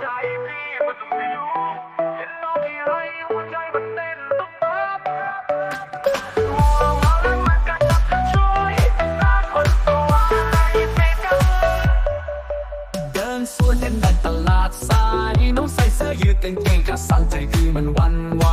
ใจพี่มันต้องไม่รู้เห็นน้องที่ไรหัวใจมันเต้นตุ๊บตับตัวเราแล้วมันก็จะช่วยหน้าคนตัวให้ไปกันเดินสวนเล่นในตลาดสายน้องใส่เสื้อยืดกางเกงขาสั้นใจคือมันวันไหว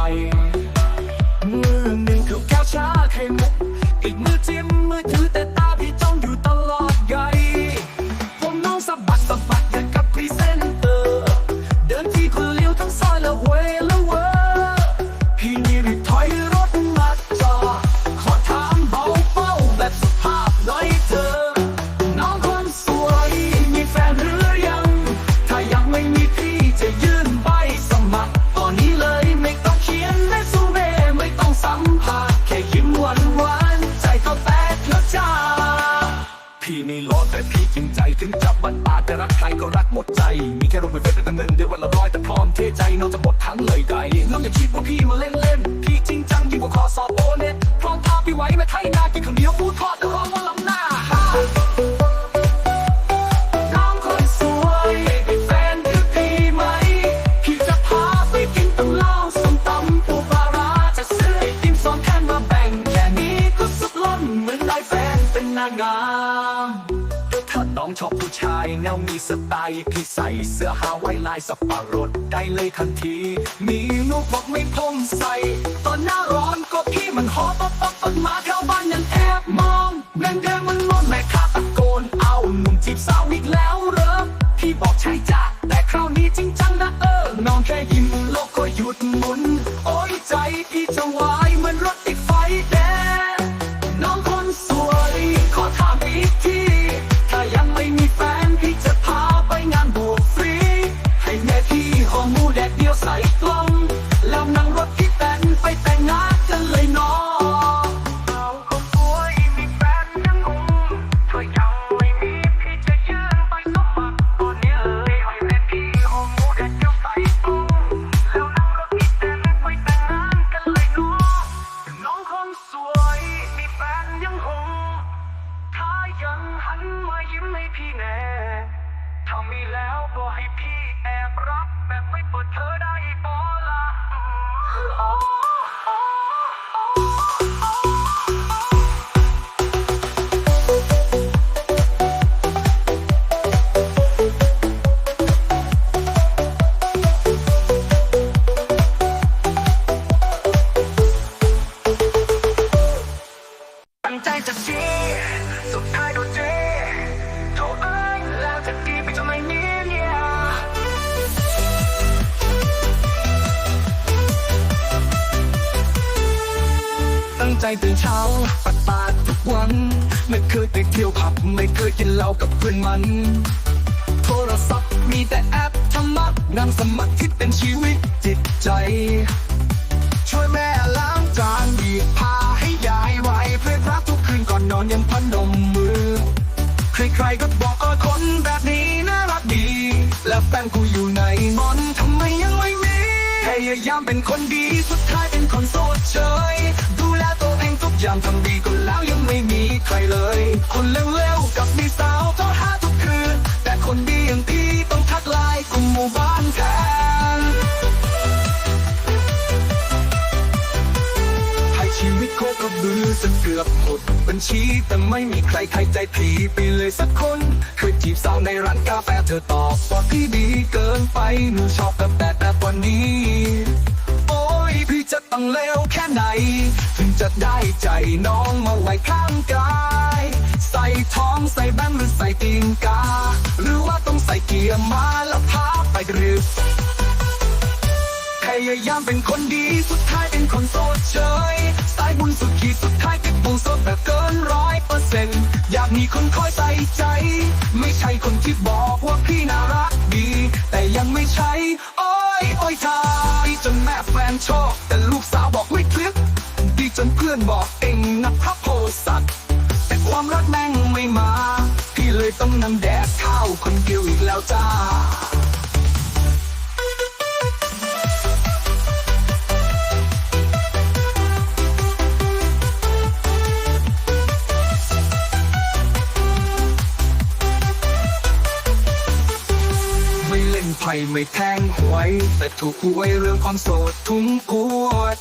เสื้อฮาวายลายสปารดได้เลยทันที มีลูกบอกไม่พงใส่ ตอนหน้าร้อนก็พี่มันหอป๊อปป๊อปต้นมาเข้าบ้านยังแอบมองเงินเดือนมันล้นแม่ค้าตะโกนเอาหนุ่มจีบสาวอีกแล้ว ใจตื่นเช้าปัดปาดทุกวัน ไม่เคยไปเที่ยวผับไม่เคยกินเหล้ากับเพื่อนมัน โทรศัพท์มีแต่แอปธรรมะนั่งสมาธิเป็นชีวิตจิตใจ ช่วยแม่ล้างจานหยิบผ้าให้ยายไว้เพื่อรักทุกคืนก่อนนอนยังพันนมมือ ใครๆก็บอกเออคนแบบนี้น่ารักดี แล้วแฟนกูอยู่ไหนมอนทำไมยังไม่มีพยายามเป็นคนดีสุดท้ายเป็นคนโสดเฉย ยางทำดีก็แล้วยังไม่มีใครเลย คนเร็วๆกับมีสาวโทรหาทุกคืน แต่คนดีอย่างพี่ต้องทักไลน์กลุ่มหมู่บ้านแทนให้ชีวิตโคกระบือจนเกือบหมดบัญชีแต่ไม่มีใครใครใจผีไปเลยสักคนเคยจีบสาวในร้านกาแฟเธอตอบว่าพี่ดีเกินไปหนูชอบกับแต่แบบวันนี้ ยพี่จะต้องเลวแค่ไหน ถึงจะได้ใจน้องมาไว้ข้างกาย ใส่ท้องใส่แบงค์หรือใส่ตีนกา หรือว่าต้องใส่เกียร์มาแล้วพาไปกริบพยายามเป็นคนดีสุดท้ายเป็นคนโสดเฉยสายบุญสุดขีดสุดท้ายติดบุญสดแบบเกินร้อยเปอร์เซ็นต์อยากมีคนคอยใส่ใจ ไม่ใช่คนที่บอกว่าพี่น่ารักดี แต่ยังไม่ใช่ โอ้ยโอ้ยทา ความโสดทุ่งปวด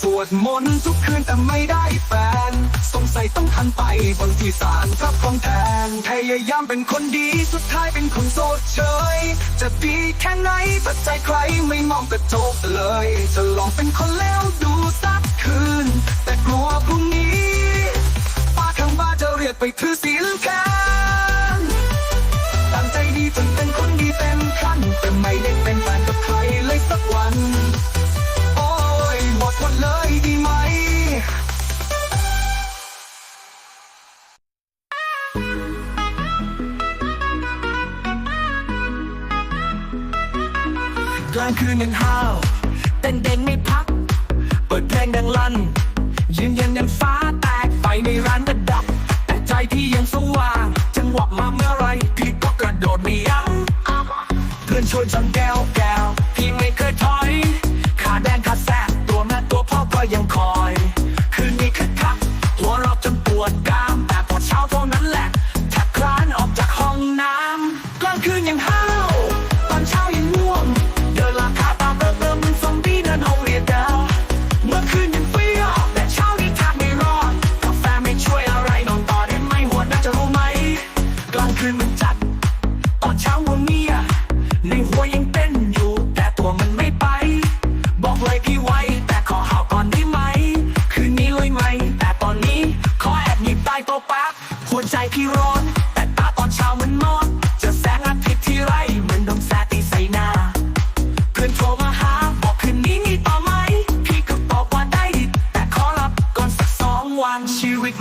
สวดมนต์ทุกคืนแต่ไม่ได้แฟน สงสัยต้องทันไปบนที่ศาลระพรหมแทนพยายามเป็นคนดีสุดท้ายเป็นคนโสดเฉย จะดีแค่ไหนแต่ใจใครไม่มองกระจกเลย จะลองเป็นคนแล้วดูสักคืน แต่กลัวพรุ่งนี้ป้าข้างบ้านจะเรียกไปถือศีลกัน ยังห้าวเต้นเด้งไม่พัก เปิดเพลงดังลั่น ยืนยันยันฟ้าแตกไฟในร้านก็ดับ แต่ใจพี่ยังสว่าง จังหวะมาเมื่อไรพี่ก็กระโดดไม่ยั้งเพื่อนชวนจังแก้วแก้วพี่ไม่เคยถอย ขาแดงขาแสบตัวแม่ตัวพ่อก็ยังคอย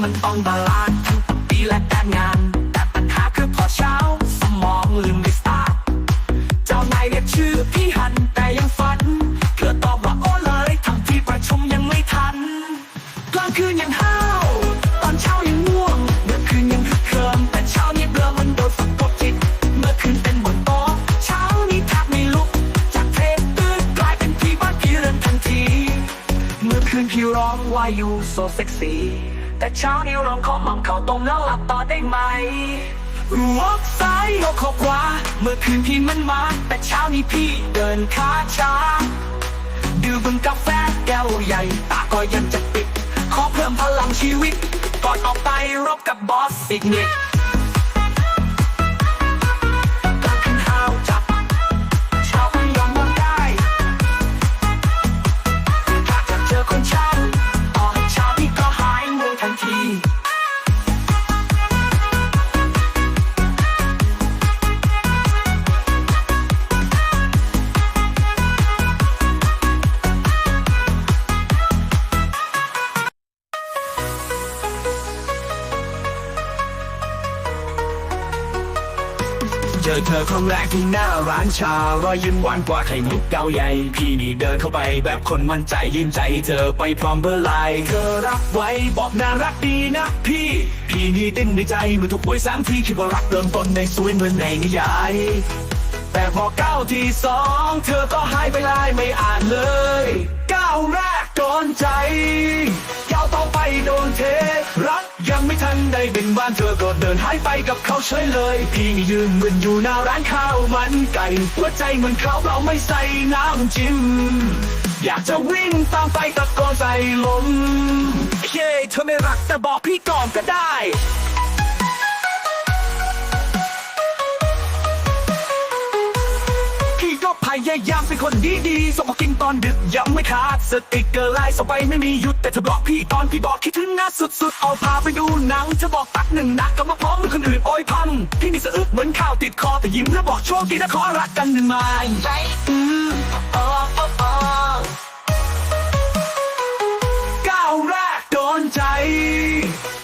มันต้องบาลานซ์ทั้งตปีและการงาน แต่ปัญหาคือพอเช้า สมองลืมรีสตาร์ทเจ้านายเรียกชื่อพี่หันแต่ยังฝันเพื่อตอบว่าโอ้เลยทั้งที่ประชุมยังไม่ทันกลางคืนยังห้าวตอนเช้ายังง่วงเมื่อคืนยังฮึกเหิมแต่เช้านี้เบลอมันโดนฝังกดจิต เมื่อคืนเป็นบนโต๊ะเช้านี้แทบไม่ลุก จากเทปตื่นกลายเป็นพี่บ้านพี่เรือนทันที เมื่อคืนพี่ร้องว่าอยู่โซเซ็กซี่ แต่เช้านี้ร้องขอมัมเข้าตรงแล้วหลับต่อได้ไหมรวกซ้ายยกขอขวาเมื่อคืนพี่มันมา แต่เช้านี้พี่เดินขาช้าดื่มบนกาแฟแก้วใหญ่ ตาก็ยังจะปิด ขอเพิ่มพลังชีวิต ก่อนออกไปรบกับบอสอีกนิด เธอครั้งแรกที่หน้าร้านชารอยยิ้มหวานกว่าไข่มุกเกาใหญ่ พี่นี่เดินเข้าไปแบบคนมั่นใจยิ้มใจเธอไปพร้อมเบอร์ไลน์เธอรักไว้บอกน่ารักดีนะพี่ พี่นี่ดิ้นในใจเมื่อถูกหวยสามทีคิดว่ารักเริ่มต้นในสวยเหมือนในนิยายแต่พอก้าวที่สองเธอก็หายไปลายไม่อ่านเลยก้าวแรก โดนใจก้าวต่อไปโดนเท รักยังไม่ทันได้เป็นบ้านเธอก็เดินหายไปกับเขาเฉยเลยพี่นี่ยืนมึนอยู่หน้าร้านข้าวมันไก่หัวใจเหมือนเขาเราไม่ใส่น้ำจิ้มอยากจะวิ่งตามไปตะโกนใส่ลมเย้เธอไม่รักแต่บอกพี่ก่อนก็ได้ ยายามเป็นคนดีๆส่งมากินตอนดึกยังไม่ขาดสติกเกอร์ไลน์ส่งไปไม่มีหยุดแต่เธอบอกพี่ตอนพี่บอกคิดถึงหน้าสุดๆ เอาพาไปดูหนังเธอบอกตักหนึ่งนักก็มาพร้อมกับคนอื่นโอ้ยพังพี่นี่สะอึกเหมือนข้าวติดคอแต่ยิ้มแล้วบอกโชคดีนะขอรักกันหนึ่งมาใจอืมอ๋ออ๋ออ๋อก้าวแรก นใจ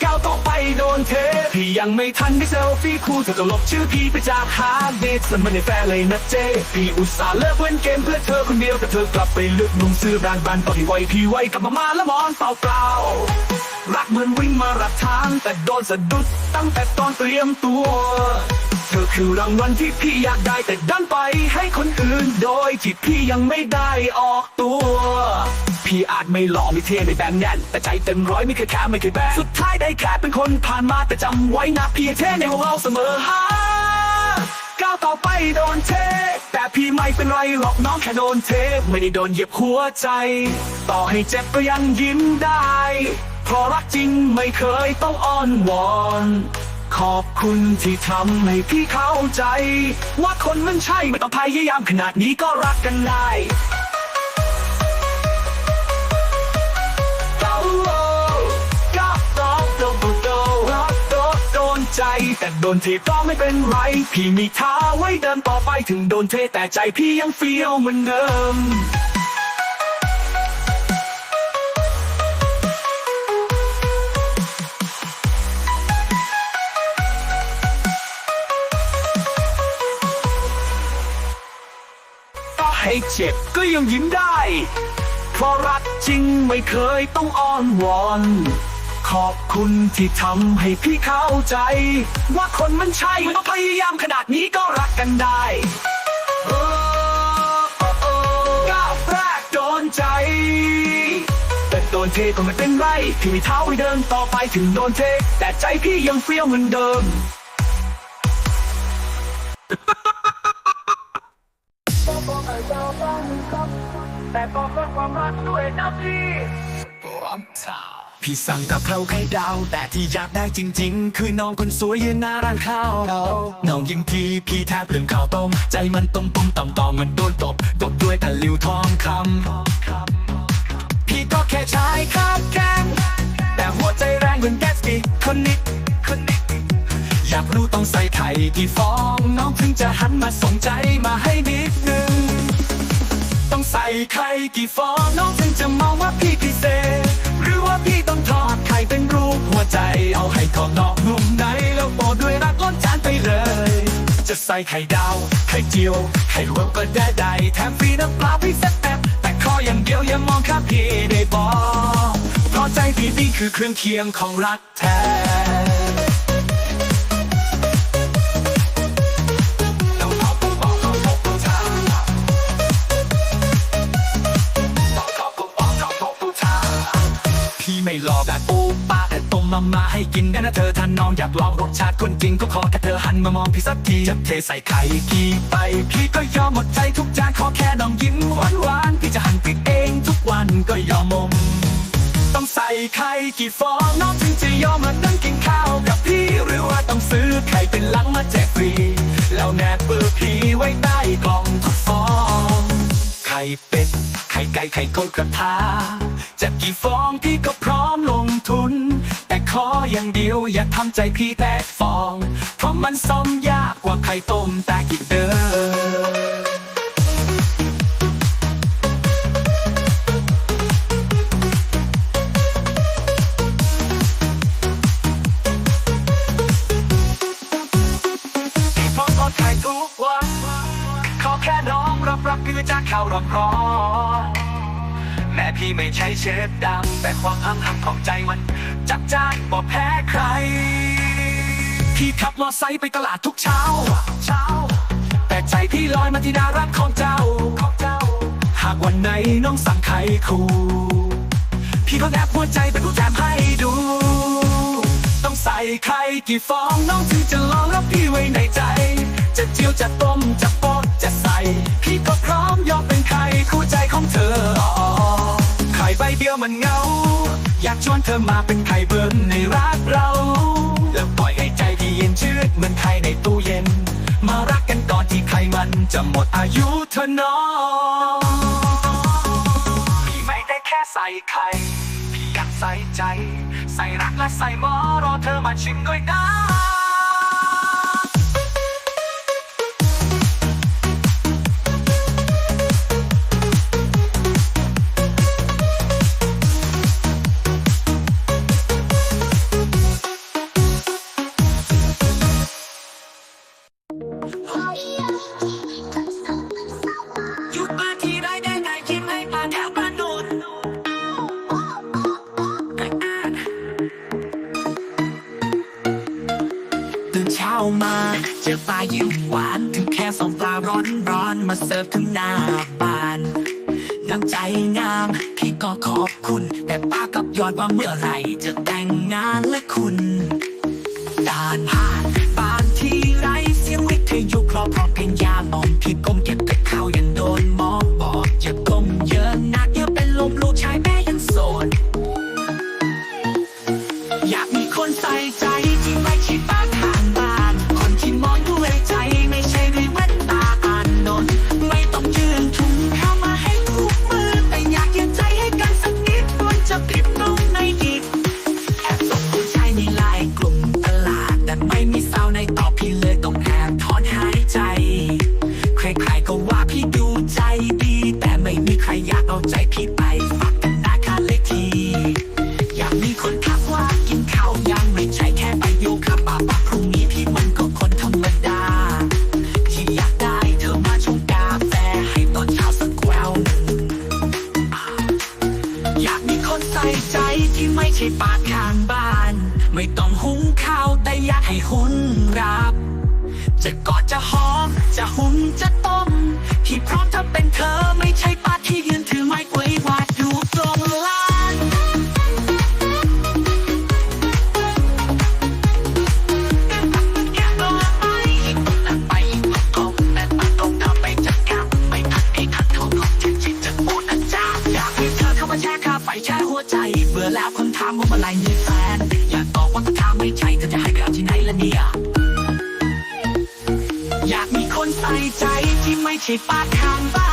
ก้าวต่อไปโดนเทพี่ยังไม่ทันได้เซลฟี่คู่เธอก็ลบชื่อพี่ไปจากหาเดทสมันในแฟนเลยนะเจพี่อุตส่าห์เลิกเล่นเกมเพื่อเธอคนเดียวแต่เธอกลับไปเลือกนุ่มซื้อแบรนด์บันตอนที่ไวพี่ไวกลับมามาแล้วมอนเปล่าเปล่ารักเหมือนวิ่งมารับทางแต่โดนสะดุดตั้งแต่ตอนเตรียมตัว เธอคือรางวัลที่พี่อยากได้แต่ดันไปให้คนอื่นโดยที่พี่ยังไม่ได้ออกตัว พี่อาจไม่หล่อไม่เท่ไม่แบงแน่นแต่ใจเต็มร้อยไม่เคยแค่ไม่เคยแบงสุดท้ายได้แค่เป็นคนผ่านมาแต่จำไว้นะพี่เท่ในหัวเราเสมอฮะก้าวต่อไปโดนเท แต่พี่ไม่เป็นไรหรอกน้องแค่โดนเทไม่ได้โดนเหยียบหัวใจ ต่อให้เจ็บก็ยังยิ้มได้เพราะรักจริงไม่เคยต้องอ้อนวอนขอบคุณที่ทำให้พี่เข้าใจ ว่าคนมันใช่ไม่ต้องพยายามขนาดนี้ก็รักกันได้ ใจ แต่โดนเทก็ไม่เป็นไร พี่มีท้าไว้เดินต่อไปถึงโดนเทแต่ใจพี่ยังเฟี้ยวเหมือนเดิมก็ให้เจ็บก็ยังยิ้มได้ เพราะรักจริงไม่เคยต้องอ้อนวอน ขอบคุณที่ทำให้พี่เข้าใจ ว่าคนมันใช่ไม่ต้องพยายามขนาดนี้ก็รักกันได้โอ้โอ้โอ้ก้าวแรกโดนใจ แต่โดนเทก็ไม่เป็นไร พี่มีเท้าไว้เดินต่อไปถึงโดนเท แต่ใจพี่ยังเฟี้ยวเหมือนเดิมแต่บอกว่าความรักด้วยนะพี่ พี่สั่งกับเพราไข่ดาว แต่ที่อยากได้จริง ๆ คือน้องคนสวยยืนหน้าร้านข้าวน้องยิงพี่พี่แทบลืมข้าวต้ม ใจมันต้มตุ้มต่อมต่อมันโดนตบตบด้วยตะลิวทองคำพี่ก็แค่ชายข้ามแกงแต่หัวใจแรงเหมือนแก๊สกี้คนนี้คนนี้อยากรู้ต้องใส่ไข่กี่ฟอง น้องถึงจะหันมาสนใจมาให้นิดนึง ต้องใส่ไข่กี่ฟองน้องถึงจะมองว่าพี่พิเศษ ว่าพี่ต้องทอดไข่เป็นรูปหัวใจ เอาให้ทอดนอกนุ่มในแล้วโปะด้วยรักล้นจานไปเลย จะใส่ไข่ดาว ไข่เจียว ไข่ลวกก็ได้ใดแถมฟรีน้ำปลาพิเศษแซ่บแต่ขออย่างเดียวอย่ามองข้ามพี่ได้บอกเพราะใจพี่นี่คือเครื่องเคียงของรักแท้ มามาให้กินได้นะเธอถ้านน้องอยากลองรสชาติคนจริงก็ขอแค่เธอหันมามองพี่สักทีจะเทใส่ไข่กี่ไป พี่ก็ยอมหมดใจทุกจานขอแค่น้องยิ้มหวานหวานพี่จะหั่นปิดเองทุกวันก็ยอมมมต้องใส่ไข่กี่ฟองน้องถึงจะยอมมานั่งกินข้าวกับพี่หรือว่าต้องซื้อไข่เป็นลังมาแจกฟรีแล้วแนบเบอร์พี่ไว้ใต้กล่องทุกฟองไข่เป็ดไข่ไก่ไข่ก้นกระทะจะกี่ฟองพี่ก็พร้อมล ขออย่างเดียวอย่าทำใจพี่แตกฟอง เพราะมันซ่อมยากกว่าไข่ต้มแต่กี่เด้อพี่พ่อมทอดไข่ทุกวันขอแค่น้องรับรับคือจากข่าวรอนร้อ แม้พี่ไม่ใช่เชฟดัง แต่ความอังหักของใจมัน จัดจ้านบ่แพ้ใคร พี่ขับมอไซค์ไปตลาดทุกเช้าเช้าแต่ใจพี่ลอยมาที่น่ารักของเจ้าของเจ้า หากวันไหนน้องสั่งไข่คูพี่ก็แนบหัวใจเป็นผู้แทนให้ดู ต้องใส่ไข่กี่ฟองน้องถึงจะลองรับพี่ไว้ในใจ จะเจียวจะต้มจะโปดจะใส่ พี่ก็พร้อมยอมเป็นไข่คู่ใจของเธอ ไข่ใบเดียวมันเงา อยากชวนเธอมาเป็นไข่เบิ้ลในรักเราแล้วปล่อยให้ใจพี่เย็นชืดเหมือนไข่ในตู้เย็น มารักกันก่อนที่ไข่มันจะหมดอายุเธอน้องพี่ไม่ได้แค่ใส่ไข่พี่อยากใส่ใจ ใส่รักและใส่หมอรอเธอมาชิมด้วยนะ ยิ้มหวานถึงแค่สองปลาร้อนร้อนมาเสิร์ฟถึงหน้าบ้านน้ำใจงามพี่ก็ขอบคุณ แต่ป้ากับยอดว่าเมื่อไหร่จะแต่งงานและคุณ ใจที่ไม่ใช่ปากข้างบ้าน ไม่ต้องหุงข้าวแต่อยากให้หุนรับ จะกอดจะหอมจะหุงจะต้มที่พร้อมถ้าเป็นเธอไม่ใช่ปาที่ยืน ที่ไม่ใช่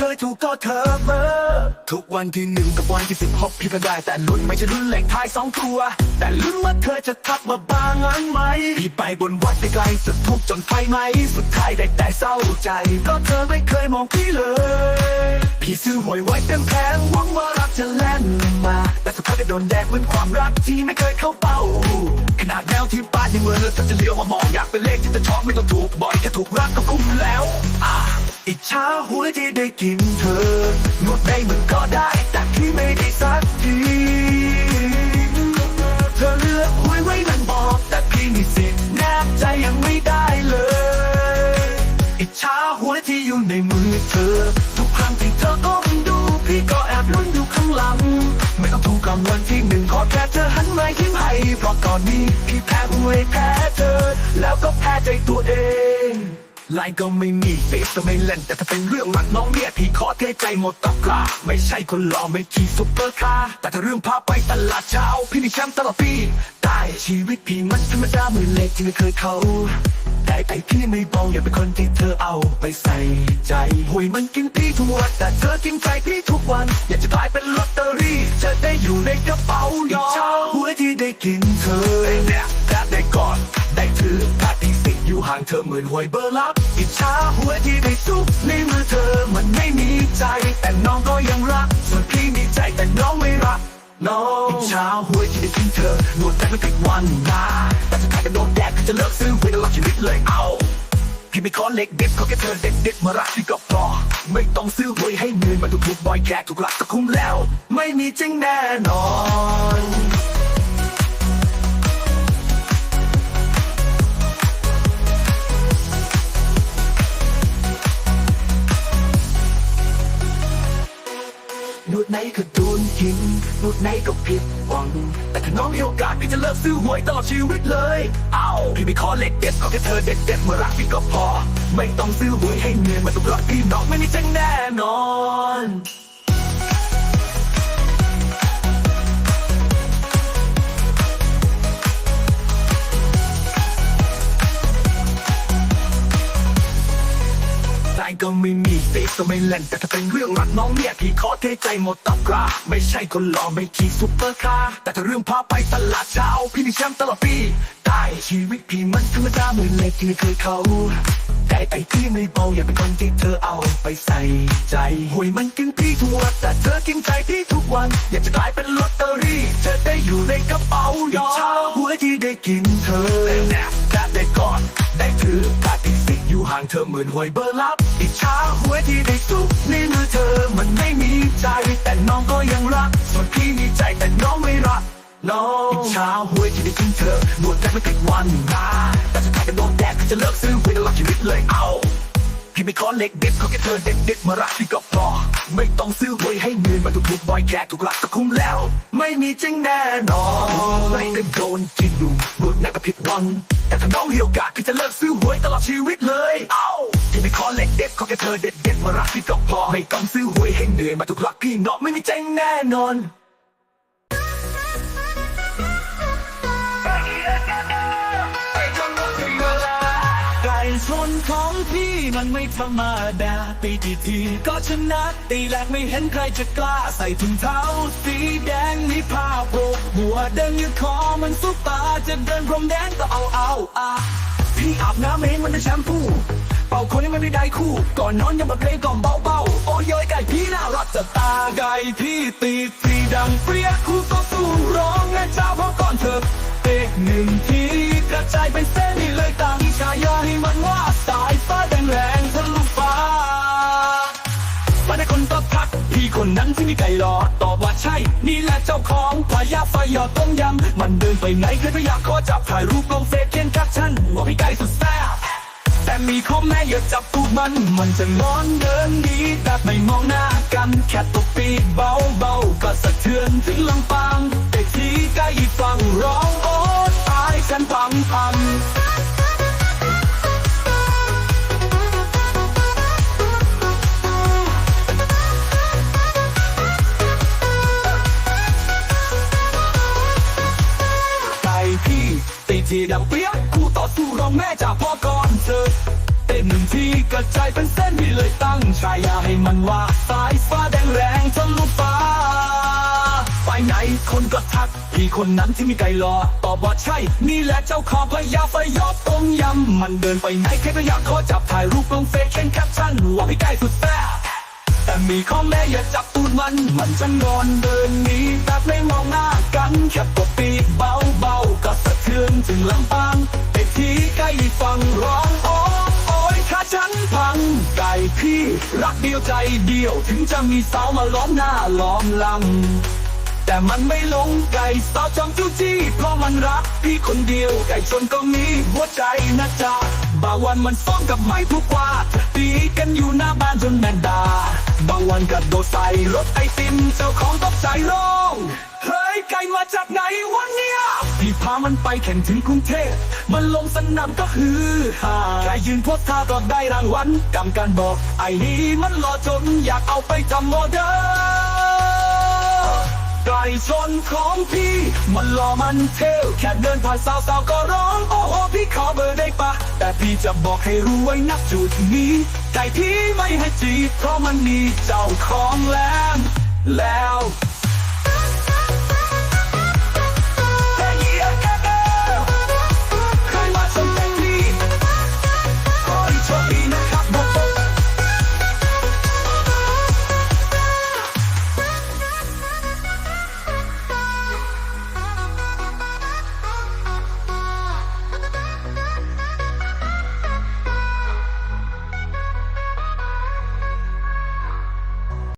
เธอถูกก็เธอเบอร์ทุกวันที่หนึ่งกับวันที่สิบหกพี่ก็ได้ แต่ลุ้นไม่ใช่ลุ้นเลขท้ายสองตัว แต่ลุ้นว่าเธอจะทักมาบ้างงั้นไหมพี่ไปบนวัดไปไกลสุดทุกจนไฟไหม สุดท้ายได้แต่เศร้าใจก็เธอไม่เคยมองพี่เลย พี่ซื้อหวยไว้เต็มแผงหวังว่ารักจะแล่นมา แต่สุดท้ายก็โดนแดกเหมือนความรักที่ไม่เคยเข้าเป้าขนาดแนวที่ป้านยังเมื่อถ้าจะเลี้ยวมามองอยากเป็นเลขที่จะชอบไม่ต้องถูกบ่อยแค่ถูกรักก็คุ้มแล้วอะ อิจฉาหัวที่ได้กินเธอนวดได้เหมือนก็ได้ แต่พี่ไม่ได้สักที เธอเลือกหวยไว้มันบอก แต่พี่มีสิทธิ์แนบใจยังไม่ได้เลย อิจฉาหัวที่อยู่ในมือเธอ ทุกครั้งที่เธอก้มดู พี่ก็แอบลุ้นอยู่ข้างหลัง ไม่ต้องถูกรางวัลที่หนึ่งขอแค่เธอหันมายิ้มให้เพราะก่อนนี้พี่แพ้หวยแพ้เธอ แล้วก็แพ้ใจตัวเอง ไลน์ก็ไม่มีเฟซก็ไม่เล่นแต่ถ้าเป็นเรื่องรักน้องเนี่ยพี่ขอเทใจหมดตะกร้าไม่ใช่คนหล่อไม่ขี่ซุปเปอร์คาร์แต่ถ้าเรื่องพาไปตลาดเช้า พี่นี่แชมป์ตลอดปีได้ชีวิตพี่มันธรรมดาเหมือนเล็กที่ไม่เคยเขาแต่ไอ้พี่ไม่บอกอย่าเป็นคนที่เธอเอาไปใส่ใจหวยมันกินพี่ทุกวันแต่เธอกินใจพี่ทุกวัน อยากจะกลายเป็นลอตเตอรี่จะได้อยู่ในกระเป๋ายอหวยที่ได้กินเธอได้เนี่ยและได้ก่อนได้ถือถ้าที่สิทธิ์ อยู่ห่างเธอเหมือนหวยเบอร์ลับอิจฉาหวยที่ได้ซุกในมือเธอมันไม่มีใจ แต่น้องก็ยังรัก ส่วนพี่มีใจแต่น้องไม่รักน้องอิจฉาหวยที่ได้กินเธอหนวดแต่ไม่ติดวันนาแต่สุดท้ายก็โดนแดกก็จะเลิกซื้อหวยตลอดชีวิตเลยเอาพี่ไม่ขอเล็กเด็ดขอแค่เธอเด็ดเด็ดมารักพี่ก็พอไม่ต้องซื้อหวยให้เงินมาถูกถูกบ่อยแขกถูกหลักก็คุ้มแล้ว ไม่มีจริงแน่นอน นูดไหนก็โดนกินนูดไหนก็ผิดหวัง แต่ถ้าน้องมีโอกาสพี่จะเลิกซื้อหวยตลอดชีวิตเลย เอาพี่ไม่ขอเล็กเด็ดขอแค่เธอเด็ดเด็ดมารักพี่ก็พอ ไม่ต้องซื้อหวยให้เงินมาตุกรักพี่น้องไม่มีจังแน่นอน ก็ไม่เล่นแต่ถ้าเป็นเรื่องรักน้องเนี่ยพี่ขอเทใจหมดตะกร้าไม่ใช่คนหล่อไม่ขี่ซุปเปอร์คาร์แต่ถ้าเรื่องพาไปตลาดเช้าพี่นี่แชมป์ตลอดปีได้ชีวิตพี่มันธรรมดาเหมือนเล็กที่ไม่เคยเขาแต่ไอ้พี่ไม่เบาอย่าเป็นคนที่เธอเอาไปใส่ใจหวยมันกินพี่ทุกวันแต่เธอกินใจพี่ทุกวัน อยากจะกลายเป็นลอตเตอรี่จะได้อยู่ในกระเป๋ายอหวยที่ได้กินเธอแต่ได้ก่อนได้ถือถ้าที่สิทธิ์ อยู่ห่างเธอเหมือนหวยเบอร์ลับ อิจฉาหวยที่ได้ซุกในมือเธอมันไม่มีใจ แต่น้องก็ยังรัก ส่วนพี่มีใจแต่น้องไม่รักน้องอิจฉาหวยที่ได้กินเธอหนวดแต่ไม่ติดวันนาแต่สุดท้ายก็โดนแดกจะเลิกซื้อหวยตลอดชีวิตเลยเอาพี่ไม่ขอเล็กเด็ดขอแค่เธอเด็ดเด็ดมารักพี่ก็พอไม่ต้องซื้อหวยให้เงินมาถูกถูกบ่อยแขกถูกหลักก็คุ้มแล้ว ไม่มีจริงแน่นอนไม่ได้โดนกินดูหลุดนักก็ผิดหวัง แต่ถ้าน้องมีโอกาดก็จะเลิกซื้อหวยตลอดชีวิตเลย เอ้าที่ไม่ขอเล็กเด็ดขอแค่เธอเด็ดเด็ดมารักที่ก็พอไม่ต้องซื้อหวยให้เหนื่อยมาทุกหลักพี่เนาะไม่มีจริงแน่นอน ของพี่มันไม่ธรรมดาตีกี่ทีก็ชนะตีแรกไม่เห็นใครจะกล้าใส่ถุงเท้าสีแดงมีผ้าโบกหัวเดินยืดคอมันซุปตาจะเดินพรมแดงก็เอาเอาอะพี่อาบน้ำเองมันจะแชมพูเป่าคนยังไม่ได้คู่ ก่อนนอนยังมาเพลงก่อมเบาๆโอ้ยยไก่พี่น่ารักจะตาไก่พี่ตีตีดังเปรี้ยคู่ก็สู้ร้องแม่เจ้าเพราะก่อนเธอเตกหนึ่งทีกระจายเป็นเส้นนี่เลยตั้งฉายาให้มันว่า แรงทะลุฟ้ามาในคนตอบทัก พี่คนนั้นที่มีไก่รอตอบว่าใช่ นี่แหละเจ้าของพายาไฟหยอดต้มยำ มันเดินไปไหนใครก็อยากขอจับถ่ายรูปลงเฟซเขียนแคปชั่นว่าพี่ไก่สุดแซ่บแต่มีข้อแม่อย่าจับตูดมัน มันจะงอนเดินหนีแบบไม่มองหน้ากัน แค่ตบปีกเบาๆก็สะเทือนถึงลำปางแต่ที่ใกล้ฟังร้องโอ๊ตตายฉันพังพัง อก่อนเธอเต้นหนึ่งที่กระจายเป็นเส้นพี่เลยตั้งฉายาให้มันว่าสายฟ้าแดงแรงทะลุฟ้าไปไหนคนก็ทัก พี่คนนั้นที่มีไก่รอตอบว่าใช่ นี่แหละเจ้าของพญาไฟยอดต้มยำมันเดินไปไหนใครก็อยากขอจับถ่ายรูปลงเฟซเขียนแคปชั่นว่าพี่ไก่สุดแซ่แต่มีข้อแม่อย่าจับต มันมันจะงอนเดินหนีแบบไม่มองหน้ากันแค่ตบปีกเบาๆก็สะเทือนถึงลำปางไอ้ที่ใกล้ฟังร้องโอ้โอ้ยถ้าฉันพังไก่พี่รักเดียวใจเดียวถึงจะมีสาวมาล้อมหน้าล้อมลังแต่มันไม่ลงไก่สาวจอมจู้จี้เพราะมันรักพี่คนเดียวไก่ชนก็มีหัวใจนะจ๊ะ บางวันมันฟ้องกับไม้ทุกว่าตีกันอยู่หน้าบ้านจนแมนดา บางวันก็โดดใส่รถไอติมเจ้าของตกใจร้องเฮ้ยไก่มาจากไหนวะเนี่ยพี่พามันไปแข่งถึงกรุงเทพมันลงสนามก็ฮือฮาแค่ยืนโพสท่าก็ได้รางวัลกรรมการบอกไอ้นี่มันหล่อจนอยากเอาไปจำโมเดอ ไก่ชนของพี่ มันหล่อมันเท่แค่เดินผ่านสาวๆก็ร้อง โอ้โหพี่ขอเบอร์ได้ปะ แต่พี่จะบอกให้รู้ไว้นักจุดนี้ไก่พี่ไม่ให้จีบเพราะมันมีเจ้าของแล้วแล้ว